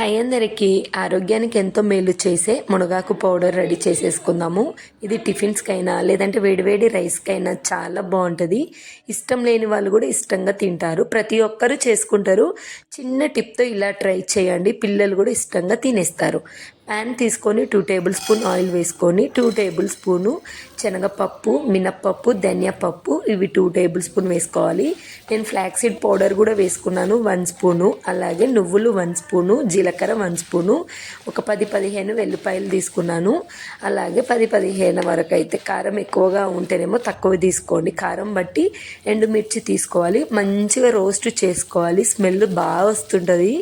High అందరికి ఆరోగ్యానికి ఎంతో మేలు చేసే మునగాకు పౌడర్ రెడీ చేసేసుకుందాము. ఇది టిఫిన్స్కైనా లేదంటే వేడివేడి రైస్కైనా చాలా బాగుంటుంది. ఇష్టం లేని వాళ్ళు కూడా ఇష్టంగా తింటారు. ప్రతి ఒక్కరూ చేసుకుంటారు. చిన్న టిప్తో ఇలా ట్రై చేయండి. పిల్లలు కూడా ఇష్టంగా తినేస్తారు. ప్యాన్ తీసుకొని టూ టేబుల్ స్పూన్ ఆయిల్ వేసుకొని టూ టేబుల్ స్పూను శనగపప్పు మినప్పప్పు ధనియాపప్పు ఇవి టూ టేబుల్ స్పూన్ వేసుకోవాలి. నేను ఫ్లాక్సీడ్ పౌడర్ కూడా వేసుకున్నాను వన్ స్పూను అలాగే నువ్వులు వన్ స్పూను జీలకర్ర వన్ స్పూను ఒక పది పదిహేను వెల్లిపాయలు తీసుకున్నాను. అలాగే పది పదిహేను వరకు అయితే కారం ఎక్కువగా ఉంటేనేమో తక్కువ తీసుకోండి. కారం బట్టి ఎండుమిర్చి తీసుకోవాలి. మంచిగా రోస్ట్ చేసుకోవాలి. స్మెల్ బాగా వస్తుంటుంది.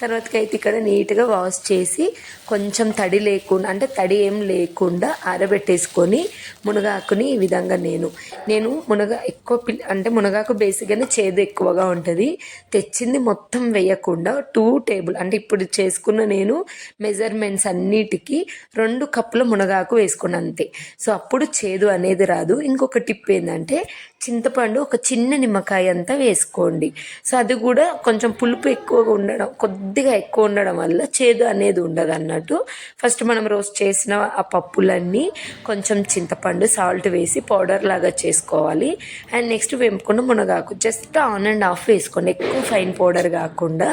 తర్వాతకి అయితే ఇక్కడ నీట్గా వాష్ చేసి కొంచెం తడి లేకుండా అంటే తడి ఏం లేకుండా ఆరబెట్టేసుకొని మునగాకుని ఈ విధంగా నేను నేను మునగ ఎక్కువ పిల్ అంటే మునగాకు బేసిక్గానే చేదు ఎక్కువగా ఉంటుంది. తెచ్చింది మొత్తం వేయకుండా టూ టేబుల్ అంటే ఇప్పుడు చేసుకున్న నేను మెజర్మెంట్స్ అన్నిటికీ రెండు కప్పుల మునగాకు వేసుకున్నాను అంతే. సో అప్పుడు చేదు అనేది రాదు. ఇంకొక టిప్ ఏంటంటే చింతపండు ఒక చిన్న నిమ్మకాయ అంతా వేసుకోండి. సో అది కూడా కొంచెం పులుపు ఎక్కువగా ఉండడం కొద్ది కొద్దిగా ఎక్కువ ఉండడం వల్ల చేదు అనేది ఉండదు అన్నట్టు. ఫస్ట్ మనం రోస్ట్ చేసిన ఆ పప్పులన్నీ కొంచెం చింతపండు సాల్ట్ వేసి పౌడర్ లాగా చేసుకోవాలి. అండ్ నెక్స్ట్ వెంపుకున్న మునగాకు జస్ట్ ఆన్ అండ్ ఆఫ్ వేసుకోండి. ఎక్కువ ఫైన్ పౌడర్ కాకుండా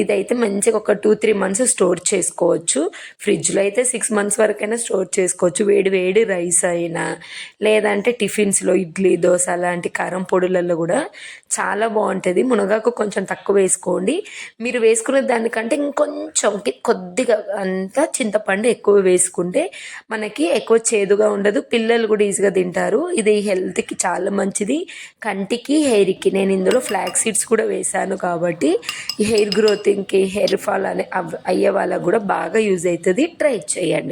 ఇదైతే మంచిగా ఒక టూ త్రీ మంత్స్ స్టోర్ చేసుకోవచ్చు. ఫ్రిడ్జ్లో అయితే సిక్స్ మంత్స్ వరకైనా స్టోర్ చేసుకోవచ్చు. వేడి వేడి రైస్ అయినా లేదంటే టిఫిన్స్లో ఇడ్లీ దోశ అలాంటి కారం పొడులలో కూడా చాలా బాగుంటుంది. మునగాకు కొంచెం తక్కువ వేసుకోండి. మీరు వేసుకున్న దానికంటే ఇంకొంచెం కొద్దిగా అంతా చింతపండు ఎక్కువ వేసుకుంటే మనకి ఎక్కువ చేదుగా ఉండదు. పిల్లలు కూడా ఈజీగా తింటారు. ఇది హెల్త్కి చాలా మంచిది. కంటికి హెయిర్కి నేను ఇందులో ఫ్లాక్ సీడ్స్ కూడా వేశాను కాబట్టి హెయిర్ గ్రోతింగ్కి హెయిర్ ఫాల్ అనే అయ్యే వాళ్ళకు కూడా బాగా యూజ్ అవుతుంది. ట్రై చేయండి.